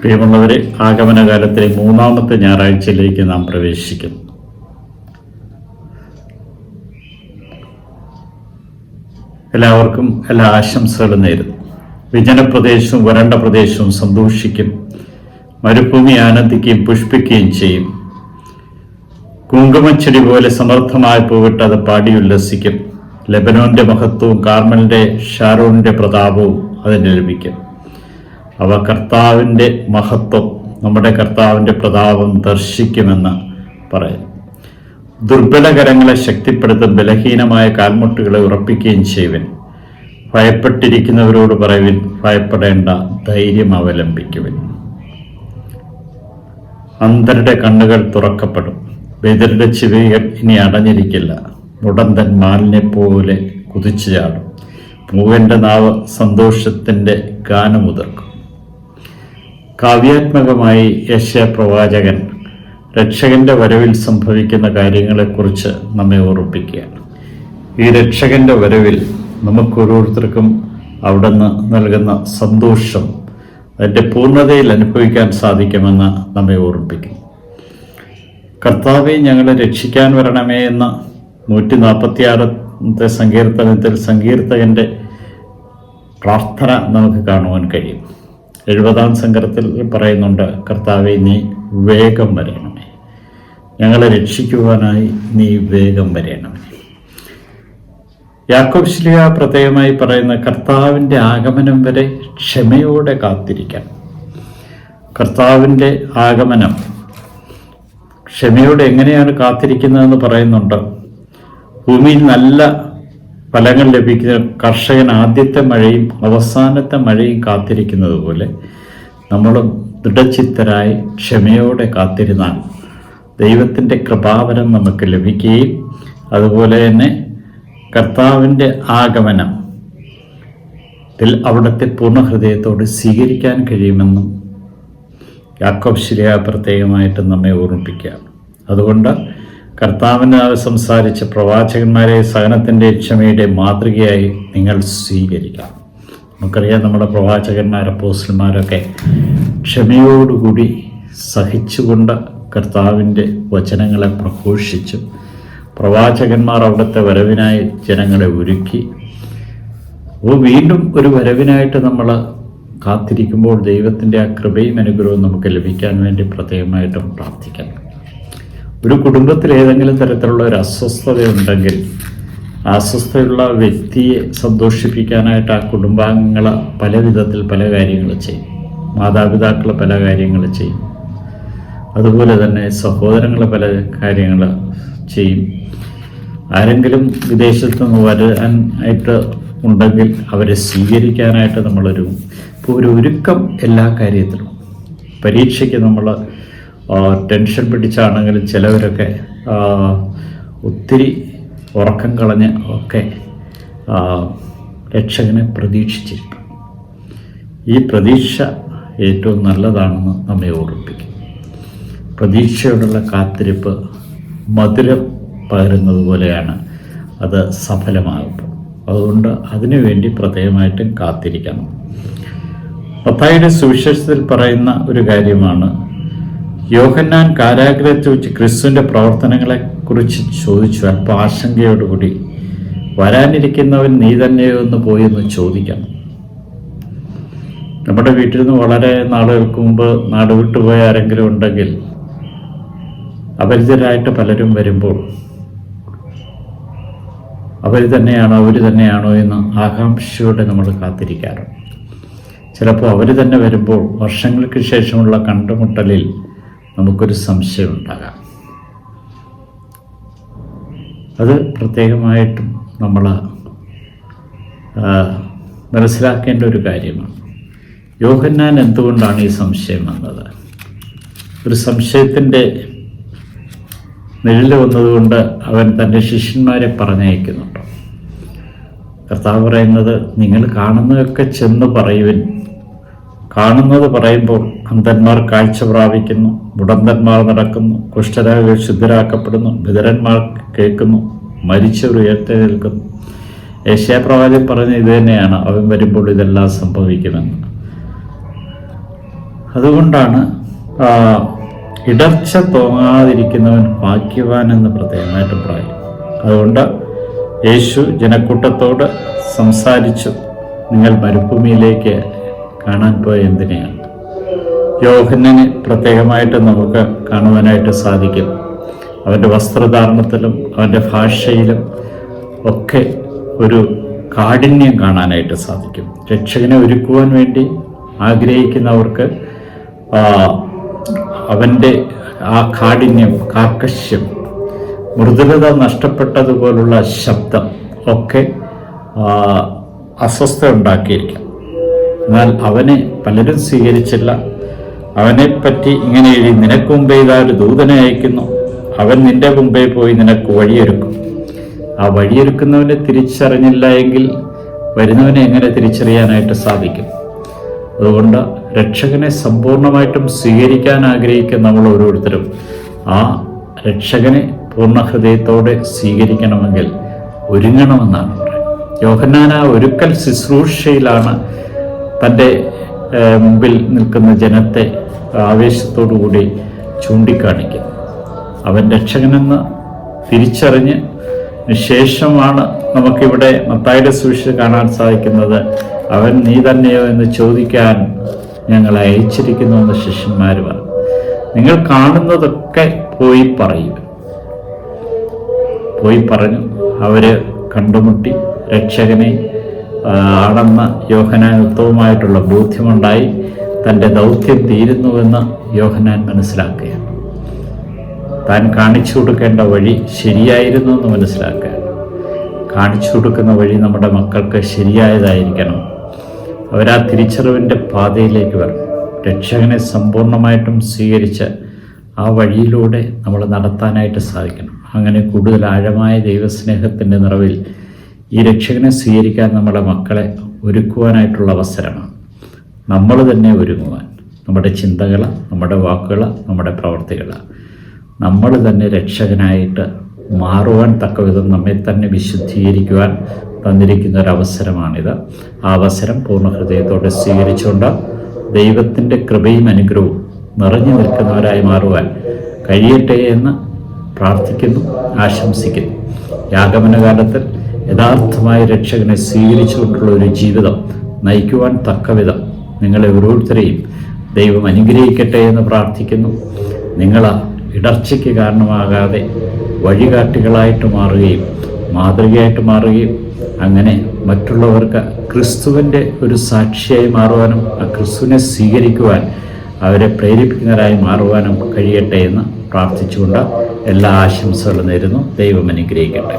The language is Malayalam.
പ്രിയമുള്ളവരെ ആഗമനകാലത്തിലെ മൂന്നാമത്തെ ഞായറാഴ്ചയിലേക്ക് നാം പ്രവേശിക്കും എല്ലാവർക്കും എല്ലാ ആശംസകളും നേരുന്നു. വിജനപ്രദേശവും വരണ്ട പ്രദേശവും സന്തോഷിക്കും. മരുഭൂമി ആനന്ദിക്കുകയും പുഷ്പിക്കുകയും ചെയ്യും. കുങ്കുമച്ചെടി പോലെ സമർത്ഥമായി പോയിട്ട് അത് പാടി ഉല്ലസിക്കും. ലെബനോന്റെ മഹത്വവും കാർമലിന്റെ ഷാരോണിന്റെ പ്രതാപവും അതിന് ലഭിക്കും. അവ കർത്താവിന്റെ മഹത്വം നമ്മുടെ കർത്താവിന്റെ പ്രതാപം ദർശിക്കുമെന്ന് പറയുന്നു ദുർബലകരങ്ങളെ ശക്തിപ്പെടുത്തും ബലഹീനമായ കാൽമുട്ടുകളെ ഉറപ്പിക്കുകയും ചെയ്യുവൻ. ഭയപ്പെട്ടിരിക്കുന്നവരോട് പറയുവിൻ ഭയപ്പെടേണ്ട ധൈര്യം അവലംബിക്കുവിൻ. അന്ധരുടെ കണ്ണുകൾ തുറക്കപ്പെടും ബദിരുടെ ചെവികൾ ഇനി അടഞ്ഞിരിക്കില്ല. മുടന്തൻ മാലിനെ പോലെ കുതിച്ചു ചാടും പൂവന്റെ നാവ് സന്തോഷത്തിന്റെ ഗാനമുതിർക്കും. കാവ്യാത്മകമായി യശ പ്രവാചകൻ രക്ഷകന്റെ വരവിൽ സംഭവിക്കുന്ന കാര്യങ്ങളെക്കുറിച്ച് നമ്മെ ഓർപ്പിക്കുകയാണ് ഈ രക്ഷകന്റെ വരവിൽ നമുക്കോരോരുത്തർക്കും അവിടുന്ന് നൽകുന്ന സന്തോഷം അതിന്റെ പൂർണതയിൽ അനുഭവിക്കാൻ സാധിക്കുമെന്ന് നമ്മെ ഓർമ്മിപ്പിക്കും കർത്താവെ ഞങ്ങളെ രക്ഷിക്കാൻ വരണമേ എന്ന നൂറ്റി നാൽപ്പത്തിയാറത്തെ സങ്കീർത്തനത്തിൽ സങ്കീർത്തകന്റെ പ്രാർത്ഥന നമുക്ക് കാണുവാൻ കഴിയും. എഴുപതാം സങ്കരത്തിൽ പറയുന്നുണ്ട് കർത്താവെ നീ വേഗം വരണമേ. ഞങ്ങളെ രക്ഷിക്കുവാനായി നീ വേഗം വരണമേ. യാക്കോബ് ശ്ലിയ പ്രത്യേകമായി പറയുന്ന കർത്താവിന്റെ ആഗമനം വരെ ക്ഷമയോടെ കാത്തിരിക്കാം കർത്താവിന്റെ ആഗമനം ക്ഷമയോടെ എങ്ങനെയാണ് കാത്തിരിക്കുന്നതെന്ന് പറയുന്നുണ്ട്. ഭൂമിയിൽ നല്ല ഫലങ്ങൾ ലഭിക്കുന്ന കർഷകൻ ആദ്യത്തെ മഴയും അവസാനത്തെ മഴയും കാത്തിരിക്കുന്നത് പോലെ നമ്മൾ ദൃഢചിത്തരായി ക്ഷമയോടെ കാത്തിരുന്നാൽ ദൈവത്തിന്റെ കൃപാവരം നമുക്ക് ലഭിക്കുകയും അതുപോലെ തന്നെ കർത്താവിന്റെ ആഗമനം ത്തിൽ അവിടുത്തെ പൂർണ ഹൃദയത്തോട് സ്വീകരിക്കാൻ കഴിയുമെന്നും യാക്കോബ് ശിലിയ പ്രത്യേകമായിട്ട് നമ്മെ ഓർമ്മിപ്പിക്കുക അതുകൊണ്ട് കർത്താവിന് സംസാരിച്ച പ്രവാചകന്മാരെ സഹനത്തിന്റെ ക്ഷമയുടെ മാതൃകയായി നിങ്ങൾ സ്വീകരിക്കാം നമുക്കറിയാം നമ്മുടെ പ്രവാചകന്മാർ അപ്പോസ്റ്റന്മാരൊക്കെ ക്ഷമയോടുകൂടി സഹിച്ചുകൊണ്ട് കർത്താവിന്റെ വചനങ്ങളെ പ്രഘോഷിച്ചു. പ്രവാചകന്മാർ അവിടുത്തെ വരവിനായി ജനങ്ങളെ ഒരുക്കി. അപ്പോൾ വീണ്ടും ഒരു വരവിനായിട്ട് നമ്മൾ കാത്തിരിക്കുമ്പോൾ ദൈവത്തിന്റെ ആ കൃപയും അനുഗ്രഹവും നമുക്ക് ലഭിക്കാൻ വേണ്ടി പ്രത്യേകമായിട്ടും പ്രാർത്ഥിക്കണം ഒരു കുടുംബത്തിൽ ഏതെങ്കിലും തരത്തിലുള്ള ഒരു അസ്വസ്ഥത ഉണ്ടെങ്കിൽ ആ അസ്വസ്ഥതയുള്ള വ്യക്തിയെ സന്തോഷിപ്പിക്കാനായിട്ട് ആ കുടുംബാംഗങ്ങൾ പല വിധത്തിൽ പല കാര്യങ്ങൾ ചെയ്യും. മാതാപിതാക്കൾ പല കാര്യങ്ങൾ ചെയ്യും. അതുപോലെ തന്നെ സഹോദരങ്ങൾ പല കാര്യങ്ങൾ ചെയ്യും. ആരെങ്കിലും വിദേശത്ത് നിന്ന് വരാൻ ആയിട്ട് ഉണ്ടെങ്കിൽ അവരെ സ്വീകരിക്കാനായിട്ട് നമ്മളൊരു ഇപ്പോൾ ഒരു ഒരുക്കം എല്ലാ കാര്യത്തിലും പരീക്ഷയ്ക്ക് നമ്മൾ ടെൻഷൻ പിടിച്ചാണെങ്കിലും ചിലവരൊക്കെ ഒത്തിരി ഉറക്കം കളഞ്ഞ് ഒക്കെ രക്ഷകനെ പ്രതീക്ഷിച്ചിരിക്കും. ഈ പ്രതീക്ഷ ഏറ്റവും നല്ലതാണെന്ന് നമ്മെ ഓർമ്മിപ്പിക്കും. പ്രതീക്ഷയോടുള്ള കാത്തിരിപ്പ് മധുരം പകരുന്നത് പോലെയാണ് അത് സഫലമാകുമ്പോൾ. അതുകൊണ്ട് അതിനുവേണ്ടി പ്രത്യേകമായിട്ടും കാത്തിരിക്കണം. പത്തായിയുടെ സുവിശേഷത്തിൽ പറയുന്ന ഒരു കാര്യമാണ് യോഹന്നാൻ കാരാഗ്രഹത്തിൽ വെച്ച് ക്രിസ്തുവിന്റെ പ്രവർത്തനങ്ങളെ കുറിച്ച് ചോദിച്ചു. അല്പ ആശങ്കയോടുകൂടി വരാനിരിക്കുന്നവൻ നീ തന്നെയോ എന്ന് പോയി എന്ന് നമ്മുടെ വീട്ടിൽ നിന്ന് വളരെ നാളുകൾക്ക് മുമ്പ് നാട് വിട്ടുപോയ ആരെങ്കിലും ഉണ്ടെങ്കിൽ അപരിചിതരായിട്ട് പലരും വരുമ്പോൾ അവർ തന്നെയാണോ അവർ തന്നെയാണോ എന്ന് ആകാംക്ഷയോടെ നമ്മൾ കാത്തിരിക്കാറുണ്ട്. ചിലപ്പോൾ അവർ തന്നെ വരുമ്പോൾ വർഷങ്ങൾക്ക് ശേഷമുള്ള കണ്ടുമുട്ടലിൽ നമുക്കൊരു സംശയം ഉണ്ടാകാം. അത് പ്രത്യേകമായിട്ടും നമ്മൾ മനസ്സിലാക്കേണ്ട ഒരു കാര്യമാണ്. യോഹന്നാൻ എന്തുകൊണ്ടാണ് ഈ സംശയം വന്നത്? ഒരു സംശയത്തിന്റെ നിഴൽ വന്നതുകൊണ്ട് അവൻ തന്റെ ശിഷ്യന്മാരെ പറഞ്ഞയക്കുന്നുണ്ട്? കർത്താവ് പറയുന്നത് നിങ്ങൾ കാണുന്നതൊക്കെ ചെന്ന് പറയുവിൻ. കാണുന്നത് പറയുമ്പോൾ അന്ധന്മാർ കാഴ്ച പ്രാപിക്കുന്നു മുടന്തന്മാർ നടക്കുന്നു കുഷ്ഠരോഗികൾ ശുദ്ധരാക്കപ്പെടുന്നു വിതരന്മാർ കേൾക്കുന്നു മരിച്ചവർ ഉയർത്തെഴുന്നേൽക്കുന്നു ഏഷ്യാപ്രവാചകൻ പറഞ്ഞ ഇത് തന്നെയാണ് അവൻ വരുമ്പോൾ ഇതെല്ലാം സംഭവിക്കുമെന്ന്. അതുകൊണ്ടാണ് ഇടർച്ച തോന്നാതിരിക്കുന്നവൻ ഭാഗ്യവാൻ എന്ന് പ്രത്യേകമായിട്ട് പറയും. അതുകൊണ്ട് യേശു ജനക്കൂട്ടത്തോട് സംസാരിച്ചു നിങ്ങൾ മരുഭൂമിയിലേക്ക് കാണാൻ പോയ എന്തിനെയാണ് യോഹന്നനെ പ്രത്യേകമായിട്ട് നമുക്ക് കാണുവാനായിട്ട് സാധിക്കും. അവന്റെ വസ്ത്രധാരണത്തിലും അവന്റെ ഭാഷയിലും ഒക്കെ ഒരു കാഠിന്യം കാണാനായിട്ട് സാധിക്കും. രക്ഷകനെ ഒരുക്കുവാൻ വേണ്ടി ആഗ്രഹിക്കുന്നവർക്ക് അവന്റെ ആ കാഠിന്യം കാർക്കശ്യം മൃദുലത നഷ്ടപ്പെട്ടതുപോലുള്ള ശബ്ദം ഒക്കെ അസ്വസ്ഥ ഉണ്ടാക്കിയിരിക്കാം. എന്നാൽ അവനെ പലരും സ്വീകരിച്ചില്ല. അവനെപ്പറ്റി പറ്റി ഇങ്ങനെ എഴുതി നിനക്ക് മുമ്പേ ഇതാ ഒരു ദൂതനെ അയക്കുന്നു. അവൻ നിന്റെ മുമ്പേ പോയി നിനക്ക് വഴിയൊരുക്കും. ആ വഴിയൊരുക്കുന്നവനെ തിരിച്ചറിഞ്ഞില്ല എങ്കിൽ വരുന്നവനെ എങ്ങനെ തിരിച്ചറിയാനായിട്ട് സാധിക്കും? അതുകൊണ്ട് രക്ഷകനെ സമ്പൂർണമായിട്ടും സ്വീകരിക്കാൻ ആഗ്രഹിക്കുന്ന നമ്മൾ ഓരോരുത്തരും ആ രക്ഷകനെ പൂർണ ഹൃദയത്തോടെ സ്വീകരിക്കണമെങ്കിൽ ഒരുങ്ങണമെന്നാണ്. യോഹന്നാൻ ആ ഒരുക്കൽ ശുശ്രൂഷയിലാണ് തന്റെ മുമ്പിൽ നിൽക്കുന്ന ജനത്തെ ആവേശത്തോടു കൂടി ചൂണ്ടിക്കാണിക്കുന്നത് അവൻ രക്ഷകനെന്ന് തിരിച്ചറിഞ്ഞ് ശേഷമാണ് നമുക്കിവിടെ മത്തായുടെ സുവിശേഷം കാണാൻ സാധിക്കുന്നത്. അവൻ നീ തന്നെയോ എന്ന് ചോദിക്കാൻ ഞങ്ങൾ അയച്ചിരിക്കുന്നു എന്ന് ശിഷ്യന്മാർ പറഞ്ഞു. നിങ്ങൾ കാണുന്നതൊക്കെ പോയി പറയും. പോയി പറഞ്ഞു അവർ കണ്ടുമുട്ടി രക്ഷകനെ ആണെന്ന യോഹനാൻ ഉത്തമമായിട്ടുള്ള ബോധ്യമുണ്ടായി. തന്റെ ദൗത്യം തീരുന്നുവെന്ന് യോഹനാൻ മനസ്സിലാക്കുകയാണ്. താൻ കാണിച്ചു കൊടുക്കേണ്ട വഴി ശരിയായിരുന്നു എന്ന് മനസ്സിലാക്കുക കാണിച്ചു കൊടുക്കുന്ന വഴി നമ്മുടെ മക്കൾക്ക് ശരിയായതായിരിക്കണം. അവരാ തിരിച്ചറിവിന്റെ പാതയിലേക്ക് വരണം. രക്ഷകനെ സമ്പൂർണമായിട്ടും സ്വീകരിച്ച് ആ വഴിയിലൂടെ നമ്മൾ നടത്താനായിട്ട് സാധിക്കണം. അങ്ങനെ കൂടുതൽ ആഴമായ ദൈവസ്നേഹത്തിന്റെ നിറവിൽ ഈ രക്ഷകനെ സ്വീകരിക്കാൻ നമ്മുടെ മക്കളെ ഒരുക്കുവാനായിട്ടുള്ള അവസരമാണ്. നമ്മൾ തന്നെ ഒരുങ്ങുവാൻ. നമ്മുടെ ചിന്തകൾ നമ്മുടെ വാക്കുകൾ നമ്മുടെ പ്രവർത്തികൾ നമ്മൾ തന്നെ രക്ഷകനായിട്ട് മാറുവാൻ തക്കവിധം നമ്മെ തന്നെ വിശുദ്ധീകരിക്കുവാൻ തന്നിരിക്കുന്ന ഒരു അവസരമാണിത് ആ അവസരം പൂർണ ഹൃദയത്തോടെ സ്വീകരിച്ചുകൊണ്ട് ദൈവത്തിന്റെ കൃപയും അനുഗ്രഹവും നിറഞ്ഞു നിൽക്കുന്നവരായി മാറുവാൻ കഴിയട്ടെ എന്ന് പ്രാർത്ഥിക്കുന്നു ആശംസിക്കുന്നു. യാഗമന കാലത്തിൽ യഥാർത്ഥമായ രക്ഷകനെ സ്വീകരിച്ചുകൊണ്ടുള്ള ഒരു ജീവിതം നയിക്കുവാൻ തക്കവിധം നിങ്ങളെ ഓരോരുത്തരെയും ദൈവം അനുഗ്രഹിക്കട്ടെ എന്ന് പ്രാർത്ഥിക്കുന്നു. നിങ്ങൾ ഇടർച്ചയ്ക്ക് കാരണമാകാതെ വഴികാട്ടികളായിട്ട് മാറുകയും മാതൃകയായിട്ട് മാറുകയും അങ്ങനെ മറ്റുള്ളവർക്ക് ക്രിസ്തുവിന്റെ ഒരു സാക്ഷിയായി മാറുവാനും ആ ക്രിസ്തുവിനെ സ്വീകരിക്കുവാൻ അവരെ പ്രേരിപ്പിക്കുന്നവരായി മാറുവാനും കഴിയട്ടെ എന്ന് പ്രാർത്ഥിച്ചുകൊണ്ട് എല്ലാ ആശംസകളും നേരുന്നു. ദൈവം അനുഗ്രഹിക്കട്ടെ.